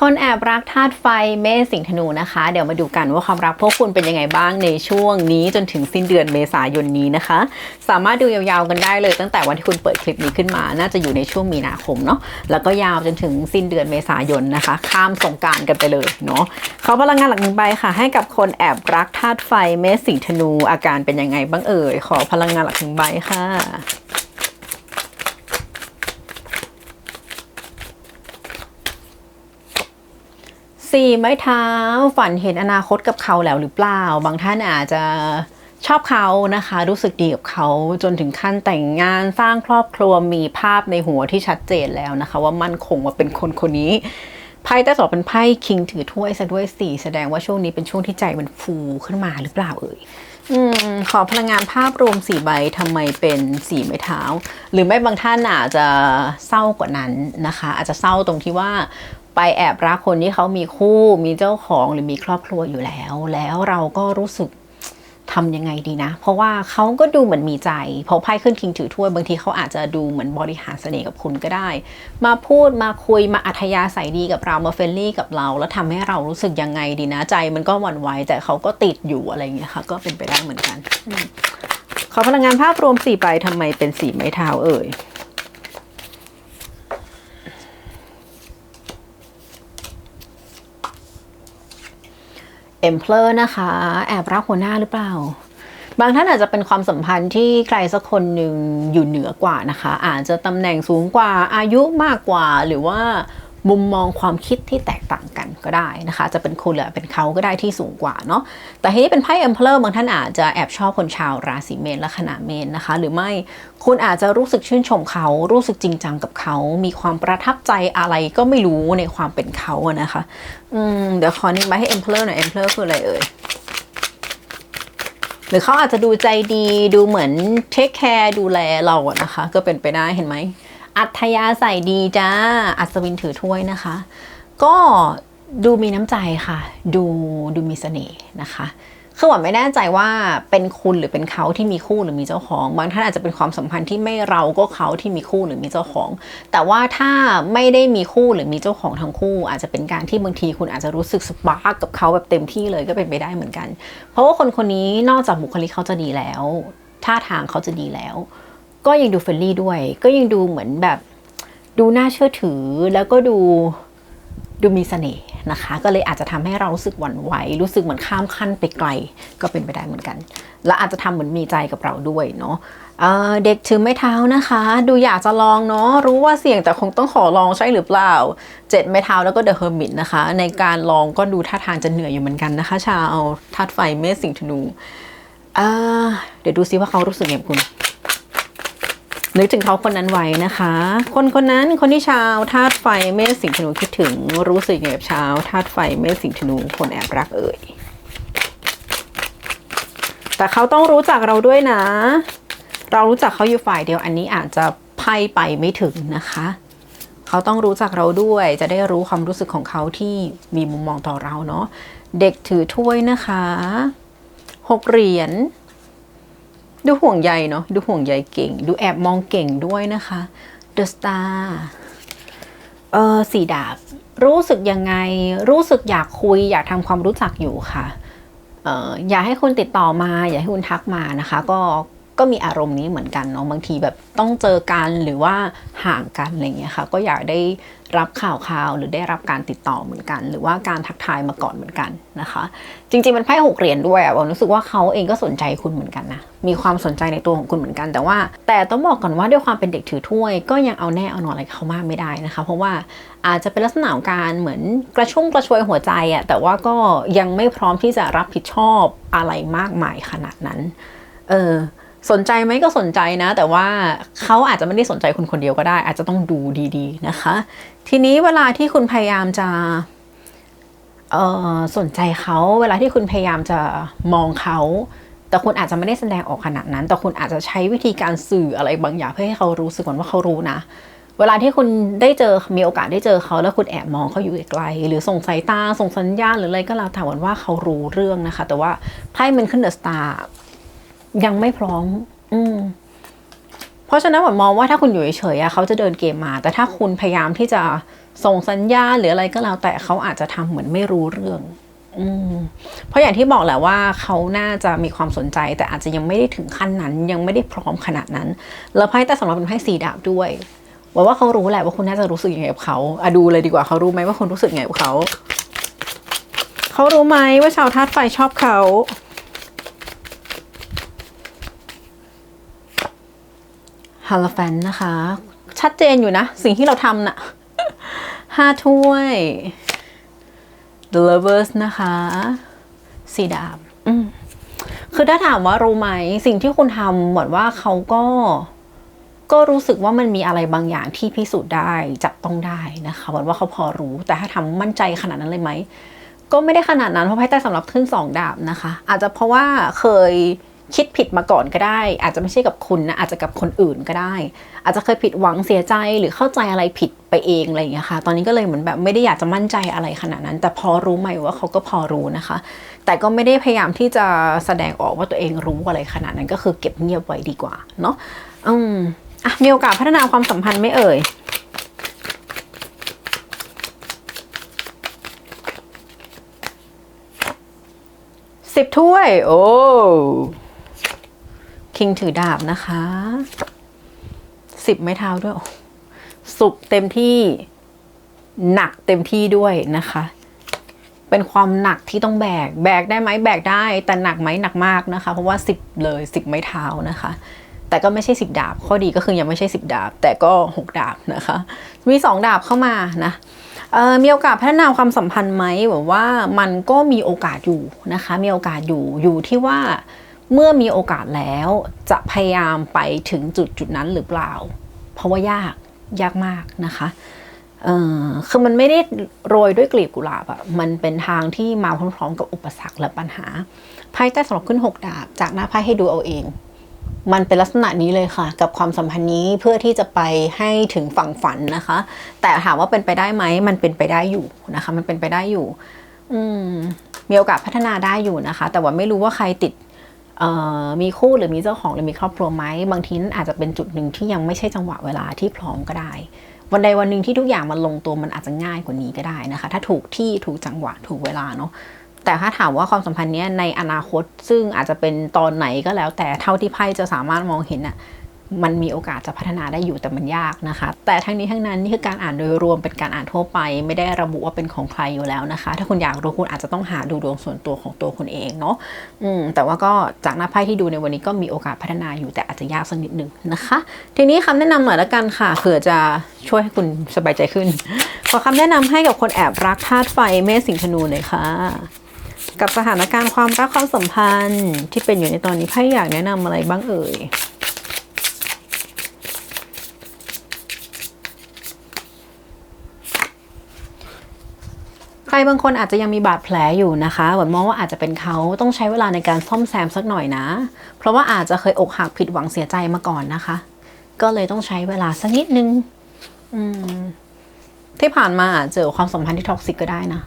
คนแอบรักธาตุไฟเมษสิงธนูนะคะ เดี๋ยวมาดูกันว่าความรักพวกคุณเป็นยังไงบ้างในช่วงนี้จนถึงสิ้นเดือนเมษายนนี้นะคะ สามารถดูยาวๆกันได้เลยตั้งแต่วันที่คุณเปิดคลิปนี้ขึ้นมา น่าจะอยู่ในช่วงมีนาคมเนาะแล้วก็ยาวจนถึงสิ้นเดือนเมษายนนะคะ ข้ามสงการกันไปเลยเนาะเขาพลังงานหลักหนึ่งใบค่ะ ให้กับคนแอบรักธาตุไฟเมษสิงธนูอาการเป็นยังไงบ้างเอ่ยขอพลังงานหลักหนึ่งใบค่ะ สี่ไม้เท้าฝันเห็นอนาคตกับเขาแล้วหรือเปล่า บางท่านอาจจะชอบเขานะคะ รู้สึกดีกับเขาจนถึงขั้นแต่งงานสร้างครอบครัวมีภาพในหัวที่ชัดเจนแล้วนะคะ ว่ามั่นคงว่าเป็นคนคนนี้ไพ่แต่สองเป็นไพ่คิงถือถ้วยซะด้วยสี่แสดงว่าช่วงนี้เป็นช่วงที่ใจมันฟูขึ้นมาหรือเปล่าเอ่ยอืมขอพลังงานภาพรวมสี่ใบทำไมเป็นสี่ไม้เท้า หรือไม่บางท่านอาจจะเศร้ากว่านั้นนะคะ อาจจะเศร้าตรงที่ว่า ไปแอบรักคนที่เขามีคู่มีเจ้าของหรือมีครอบครัวอยู่แล้ว แล้วเราก็รู้สึกทำยังไงดีนะ เพราะว่าเขาก็ดูเหมือนมีใจพอไพ่ขึ้นคิงถือถ้วยบางทีเขาอาจจะดูเหมือนบริหารเสน่ห์กับคุณก็ได้ มาพูดมาคุยมาอัธยาศัยดีกับเรามาเฟรนลี่กับเรา แล้วทำให้เรารู้สึกยังไงดีนะ ใจมันก็หวั่นไหวแต่เขาก็ติดอยู่อะไรอย่างเงี้ยค่ะ ก็เป็นไปได้เหมือนกัน ขอพลังงานภาพรวมสี่ใบทำไมเป็นสีไม้เท้าเอ่ย เอ็มเพลอร์นะคะ แอบรักหัวหน้าหรือเปล่า บางท่านอาจจะเป็นความสัมพันธ์ที่ใครสักคนหนึ่งอยู่เหนือกว่านะคะ อาจจะตำแหน่งสูงกว่าอายุมากกว่าหรือว่า มุมมองความคิดที่แตกต่างกันก็ได้นะคะ จะเป็นคุณหรือเป็นเขาก็ได้ที่สูงกว่าเนาะแต่ทีนี้เป็นไพ่เอ็มเพลอร์บางท่านอาจจะแอบชอบคนชาวราศีเมษและขนาเมษนะคะ หรือไม่คุณอาจจะรู้สึกชื่นชมเขารู้สึกจริงจังกับเขา มีความประทับใจอะไรก็ไม่รู้ในความเป็นเขาอะนะคะอืมเดี๋ยวขอนึกมาให้ Emperor หน่อย Emperor คืออะไรเอ่ยหรือเขาอาจจะดูใจดีดูเหมือนเทคแคร์ดูแลเราอะนะคะ ก็เป็นไปได้เห็นไหม อัธยาศัยดีจ้า อัศวินถือถ้วยนะคะ ก็ดูมีน้ำใจค่ะ ดูดูมีเสน่ห์นะคะคือหวานไม่แน่ใจว่าเป็นคุณหรือเป็นเขาที่มีคู่หรือมีเจ้าของบางท่านอาจจะเป็นความสัมพันธ์ที่ไม่เราก็เขาที่มีคู่หรือมีเจ้าของ แต่ว่าถ้าไม่ได้มีคู่หรือมีเจ้าของทั้งคู่ อาจจะเป็นการที่บางทีคุณอาจจะรู้สึกสปาร์กกับเขาแบบเต็มที่เลยก็เป็นไปได้เหมือนกัน เพราะว่าคนคนนี้นอกจากบุคลิกเขาจะดีแล้วท่าทางเขาจะดีแล้ว ก็ยังดูเฟรนลี่ด้วย ก็ยังดูเหมือนแบบดูน่าเชื่อถือแล้วก็ดูดูมีเสน่ห์นะคะ ก็เลยอาจจะทำให้เรารู้สึกหวั่นไหว รู้สึกเหมือนข้ามขั้นไปไกล ก็เป็นไปได้เหมือนกัน และอาจจะทำเหมือนมีใจกับเราด้วยเนาะเเด็กถือไม้เท้านะคะ ดูอยากจะลองเนาะรู้ว่าเสี่ยงแต่คงต้องขอลองใช่หรือเปล่าเจ็ดไม้เท้าแล้วก็เดอะเฮอร์มิตนะคะ ในการลองก็ดูท่าทางจะเหนื่อยอยู่เหมือนกันนะคะ ชาวธาตุไฟเมษสิงห์ธนูเเดี๋ยวดูซิว่าเขารู้สึกยังไงคุณ นึกถึงเขาคนนั้นไว้นะคะ คนคนนั้นคนที่ชาวธาตุไฟเมษสิงห์ธนูคิดถึงรู้สึกยังไงกับชาวธาตุไฟเมษสิงห์ธนูคนแอบรักเอ่ยแต่เขาต้องรู้จักเราด้วยนะ เรารู้จักเขาอยู่ฝ่ายเดียวอันนี้อาจจะไพ่ไปไม่ถึงนะคะ เขาต้องรู้จักเราด้วยจะได้รู้ความรู้สึกของเขาที่มีมุมมองต่อเราเนาะเด็กถือถ้วยนะคะหกเหรียญ ดูห่วงใยเนาะดูห่วงใยเก่ง ดูแอบมองเก่งด้วยนะคะ The Star เออสีดาบ รู้สึกยังไง รู้สึกอยากคุย อยากทำความรู้จักอยู่ค่ะเอออยากให้คุณติดต่อมา อยากให้คุณทักมานะคะ ก็ ก็มีอารมณ์นี้เหมือนกันเนาะบางทีแบบต้องเจอกันหรือว่าห่างกันอะไรเงี้ยค่ะก็อยากได้รับข่าวข่าวหรือได้รับการติดต่อเหมือนกัน หรือว่าการทักทายมาก่อนเหมือนกันนะคะ จริงๆมันไพ่หกเหรียญด้วยอะผมรู้สึกว่าเขาเองก็สนใจคุณเหมือนกันนะมีความสนใจในตัวของคุณเหมือนกัน แต่ว่า แต่ต้องบอกก่อนว่าด้วยความเป็นเด็กถือถ้วย ก็ยังเอาแน่เอานอนอะไรเขามากไม่ได้นะคะ เพราะว่าอาจจะเป็นลักษณะของการเหมือนกระชุ่มกระชวยหัวใจอะแต่ว่าก็ยังไม่พร้อมที่จะรับผิดชอบอะไรมากมายขนาดนั้น เออ สนใจไหมก็สนใจนะ แต่ว่าเขาอาจจะไม่ได้สนใจคุณคนเดียวก็ได้ อาจจะต้องดูดีๆนะคะ ทีนี้เวลาที่คุณพยายามจะเออสนใจเขาเวลาที่คุณพยายามจะมองเขา แต่คุณอาจจะไม่ได้แสดงออกขนาดนั้น แต่คุณอาจจะใช้วิธีการสื่ออะไรบางอย่างเพื่อให้เขารู้สึกก่อนว่าเขารู้นะ เวลาที่คุณได้เจอมีโอกาสได้เจอเขาแล้วคุณแอบมองเขาอยู่ไกลหรือส่งสายตาส่งสัญญาณหรืออะไรก็แล้วแต่วันว่าเขารู้เรื่องนะคะ แต่ว่าไพ่มันขึ้นเดอะสตาร์ ยังไม่พร้อม อืมพราะฉะนั้นผมมองว่าถ้าคุณอยู่เฉยๆเขาจะเดินเกมมา แต่ถ้าคุณพยายามที่จะส่งสัญญาณหรืออะไรก็แล้ว แต่เขาอาจจะทำเหมือนไม่รู้เรื่อง อืมเพราะอย่างที่บอกแหละว่าเขาน่าจะมีความสนใจ แต่อาจจะยังไม่ได้ถึงขั้นนั้น ยังไม่ได้พร้อมขนาดนั้น แล้วไพ่แต่สำหรับเป็นไพ่สีดาบด้วยบอกว่าเขารู้แหละว่าคุณน่าจะรู้สึกยังไงกับเขาอะดูเลยดีกว่าเขารู้ไหมว่าคุณรู้สึกยังไงกับเขาเขารู้ไหมว่าชาวธาตุไฟชอบเขา ฮาลแฟนนะคะ ชัดเจนอยู่นะ สิ่งที่เราทำน่ะห้าถ้วย The Lovers นะคะสีดาบอืมคือถ้าถามว่ารู้ไหม สิ่งที่คุณทำเหมือนว่าเขาก็ ก็รู้สึกว่ามันมีอะไรบางอย่างที่พิสูจน์ได้จับต้องได้นะคะเหมือนว่าเขาพอรู้ แต่ถ้าทำมั่นใจขนาดนั้นเลยไหม ก็ไม่ได้ขนาดนั้นเพราะไพ่ใต้สำหรับขึ้นสองดาบนะคะ อาจจะเพราะว่าเคย คิดผิดมาก่อนก็ได้ อาจจะไม่ใช่กับคุณนะอาจจะกับคนอื่นก็ได้ อาจจะเคยผิดหวังเสียใจหรือเข้าใจอะไรผิดไปเองอะไรอย่างเงี้ยค่ะ ตอนนี้ก็เลยเหมือนแบบไม่ได้อยากจะมั่นใจอะไรขนาดนั้น แต่พอรู้ไหมว่าเขาก็พอรู้นะคะ แต่ก็ไม่ได้พยายามที่จะแสดงออกว่าตัวเองรู้อะไรขนาดนั้นก็คือเก็บเงียบไว้ดีกว่าเนาะอืมอะมีโอกาสพัฒนาความสัมพันธ์ไหม่เอ่ยสิบถ้วย โอ้ คิงถือดาบนะคะสิบไม้เท้าด้วย สุกเต็มที่หนักเต็มที่ด้วยนะคะ เป็นความหนักที่ต้องแบก แบกได้ไหมแบกได้ แต่หนักไหมหนักมากนะคะ เพราะว่าสิบเลยสิบไม้เท้านะคะ แต่ก็ไม่ใช่สิบดาบ ข้อดีก็คือยังไม่ใช่สิบดาบ แต่ก็หกดาบนะคะ มีสองดาบเข้ามานะมีโอกาสพัฒนาความสัมพันธ์ไหมแบบว่ามันก็มีโอกาสอยู่นะคะ มีโอกาสอยู่อยู่ที่ว่า เมื่อมีโอกาสแล้วจะพยายามไปถึงจุดจุดนั้นหรือเปล่า เพราะว่ายากยากมากนะคะเออคือมันไม่ได้โรยด้วยกลีบกุหลาบอะมันเป็นทางที่มาพร้อมๆ กับอุปสรรคและปัญหา ไพ่ใต้สำหรับขึ้นหกดาบ จากหน้าไพ่ให้ดูเอาเอง มันเป็นลักษณะนี้เลยค่ะ กับความสัมพันธ์นี้เพื่อที่จะไปให้ถึงฝั่งฝันนะคะ แต่ถามว่าเป็นไปได้ไหม มันเป็นไปได้อยู่นะคะ มันเป็นไปได้อยู่ อืมมีโอกาสพัฒนาได้อยู่นะคะ แต่ว่าไม่รู้ว่าใครติด มีคู่หรือมีเจ้าของหรือมีครอบครัวไหมบางทีนั้นอาจจะเป็นจุดหนึ่งที่ยังไม่ใช่จังหวะเวลาที่พร้อมก็ได้ วันใดวันหนึ่งที่ทุกอย่างมันลงตัวมันอาจจะง่ายกว่านี้ก็ได้นะคะ ถ้าถูกที่ถูกจังหวะถูกเวลาเนาะแต่ถ้าถามว่าความสัมพันธ์เนี้ยในอนาคตซึ่งอาจจะเป็นตอนไหนก็แล้ว แต่เท่าที่ไพ่จะสามารถมองเห็นน่ะ มันมีโอกาสจะพัฒนาได้อยู่แต่มันยากนะคะ แต่ทั้งนี้ทั้งนั้นนี่คือการอ่านโดยรวมเป็นการอ่านทั่วไป ไม่ได้ระบุว่าเป็นของใครอยู่แล้วนะคะ ถ้าคุณอยากรู้คุณอาจจะต้องหาดูดวงส่วนตัวของตัวคุณเองเนาะอืมแต่ว่าก็จากหน้าไพ่ที่ดูในวันนี้ก็มีโอกาสพัฒนาอยู่แต่อาจจะยากสักนิดนึงนะคะ ทีนี้คำแนะนำหน่อยละกันค่ะเผื่อจะช่วยให้คุณสบายใจขึ้นขอคำแนะนำให้กับคนแอบรักธาตุไฟเมษสิงห์ธนูหน่อยค่ะกับสถานการณ์ความรักความสัมพันธ์ที่เป็นอยู่ในตอนนี้ไพ่อยากแนะนำอะไรบ้างเอ่ย รบางคนอาจจะยังมีบาดแผลอยู่นะคะเหมือนมองว่าอาจจะเป็นเขาต้องใช้เวลาในการซ่อมแซมสักหน่อยนะ เพราะว่าอาจจะเคยอกหักผิดหวังเสียใจมาก่อนนะคะ ก็เลยต้องใช้เวลาสักนิดนึงที่ผ่านมาอาจเจอความสัมพันธ์ที่ท็อกซิกก็ได้นะ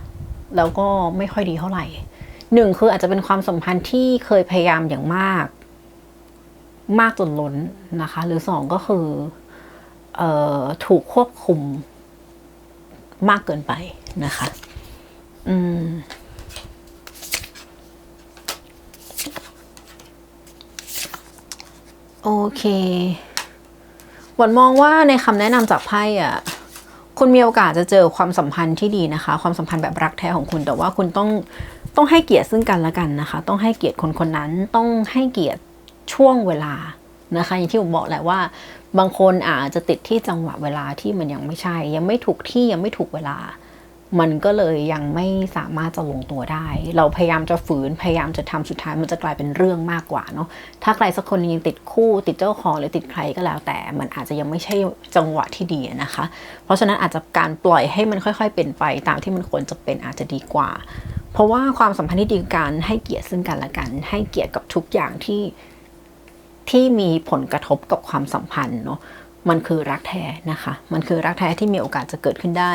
แล้วก็ไม่ค่อยดีเท่าไหร่หนึ่งคืออาจจะเป็นความสัมพันธ์ที่เคยพยายามอย่างมาก มากจนล้นนะคะ หรือสองก็คือออถูกควบคุมมากเกินไปนะคะ อืม โอเคหวันมองว่าในคำแนะนำจากไพ่อะคุณมีโอกาสจะเจอความสัมพันธ์ที่ดีนะคะ ความสัมพันธ์แบบรักแท้ของคุณแต่ว่าคุณต้องต้องให้เกียรติซึ่งกันและกันนะคะ ต้องให้เกียรติคนคนนั้นต้องให้เกียรติช่วงเวลานะคะ อย่างที่ผมบอกแหละว่า บางคนอาจจะติดที่จังหวะเวลาที่มันยังไม่ใช่ ยังไม่ถูกที่ยังไม่ถูกเวลา มันก็เลยยังไม่สามารถจะลงตัวได้ เราพยายามจะฝืนพยายามจะทำสุดท้ายมันจะกลายเป็นเรื่องมากกว่าเนาะถ้าใครสักคนยังติดคู่ติดเจ้าของหรือติดใครก็แล้ว แต่มันอาจจะยังไม่ใช่จังหวะที่ดีนะคะ เพราะฉะนั้นอาจจะการปล่อยให้มันค่อย ๆ เป็นไปตามที่มันควรจะเป็นอาจจะดีกว่า เพราะว่าความสัมพันธ์ที่ดีการให้เกียรติซึ่งกันและกัน ให้เกียรติกับทุกอย่างที่ที่มีผลกระทบกับความสัมพันธ์เนาะ มันคือรักแท้นะคะ มันคือรักแท้ที่มีโอกาสจะเกิดขึ้นได้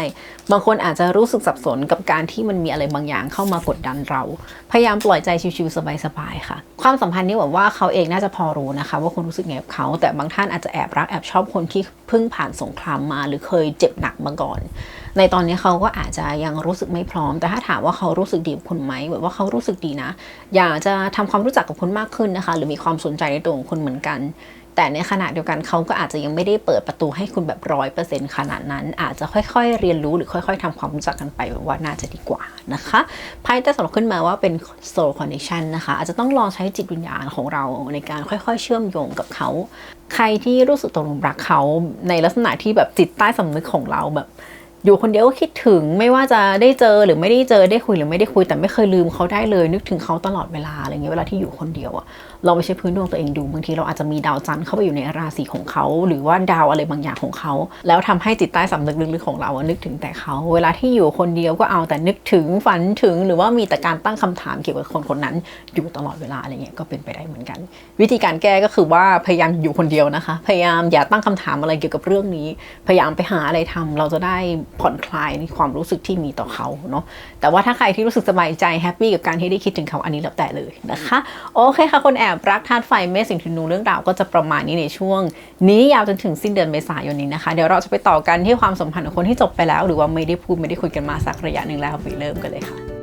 บางคนอาจจะรู้สึกสับสนกับการที่มันมีอะไรบางอย่างเข้ามากดดันเรา พยายามปล่อยใจชิวๆสบายๆค่ะ ความสัมพันธ์นี้หวังว่าเขาเองน่าจะพอรู้นะคะ ว่าคุณรู้สึกไงกับเขา แต่บางท่านอาจจะแอบรักแอบชอบคนที่เพิ่งผ่านสงครามมา หรือเคยเจ็บหนักมาก่อน ในตอนนี้เขาก็อาจจะยังรู้สึกไม่พร้อม แต่ถ้าถามว่าเขารู้สึกดีกับคุณไหมแบบว่าเขารู้สึกดีนะ อยากจะทำความรู้จักกับคุณมากขึ้นนะคะ หรือมีความสนใจในตัวของคุณเหมือนกัน แต่ในขณะเดียวกันเขาก็อาจจะยังไม่ได้เปิดประตูให้คุณแบบร้อยเปอร์เซ็นต์ขนาดนั้น อาจจะค่อยๆ เรียนรู้หรือค่อย ๆทำความรู้จักกันไปว่าน่าจะดีกว่านะคะไพ่แต่สำหรับขึ้นมาว่าเป็น soul connection นะคะ อาจจะต้องลองใช้จิตวิญญาณของเราในการค่อยๆ เชื่อมโยงกับเขา ใครที่รู้สึกตกหลุมรักเขาในลักษณะที่แบบจิตใต้สำนึกของเราแบบอยู่คนเดียวก็คิดถึงไม่ว่าจะได้เจอหรือไม่ได้เจอได้คุยหรือไม่ได้คุยแต่ไม่เคยลืมเขาได้เลย นึกถึงเขาตลอดเวลาอะไรเงี้ยเวลาที่อยู่คนเดียวอะ เราไปใช้พื้นดวงตัวเองดูบางทีเราอาจจะมีดาวจันทร์เข้าไปอยู่ในราศีของเขา หรือว่าดาวอะไรบางอย่างของเขา แล้วทำให้จิตใต้สำนึกลึกๆของเรานึกถึงแต่เขา เวลาที่อยู่คนเดียวก็เอาแต่นึกถึงฝันถึง หรือว่ามีแต่การตั้งคำถามเกี่ยวกับคนคนนั้นอยู่ตลอดเวลาอะไรเงี้ยก็เป็นไปได้เหมือนกัน วิธีการแก้ก็คือว่าพยายามอยู่คนเดียวนะคะ พยายามอย่าตั้งคำถามอะไรเกี่ยวกับเรื่องนี้ พยายามไปหาอะไรทำเราจะได้ผ่อนคลายในความรู้สึกที่มีต่อเขาเนาะแต่ว่าถ้าใครที่รู้สึกสบายใจแฮปปี้กับการที่ได้คิดถึงเขาอันนี้แล้วแต่เลยนะคะโอเคค่ะคนแอบรักธาตุไฟเมษสิงห์ธนูเรื่องราวก็จะประมาณนี้ในช่วง นี้ยาวจนถึงสิ้นเดือนเมษายนนี้นะคะ เดี๋ยวเราจะไปต่อกันที่ความสัมพันธ์ของคนที่จบไปแล้ว หรือว่าไม่ได้พูดไม่ได้คุยกันมาสักระยะหนึ่งแล้วไปเริ่มกันเลยค่ะ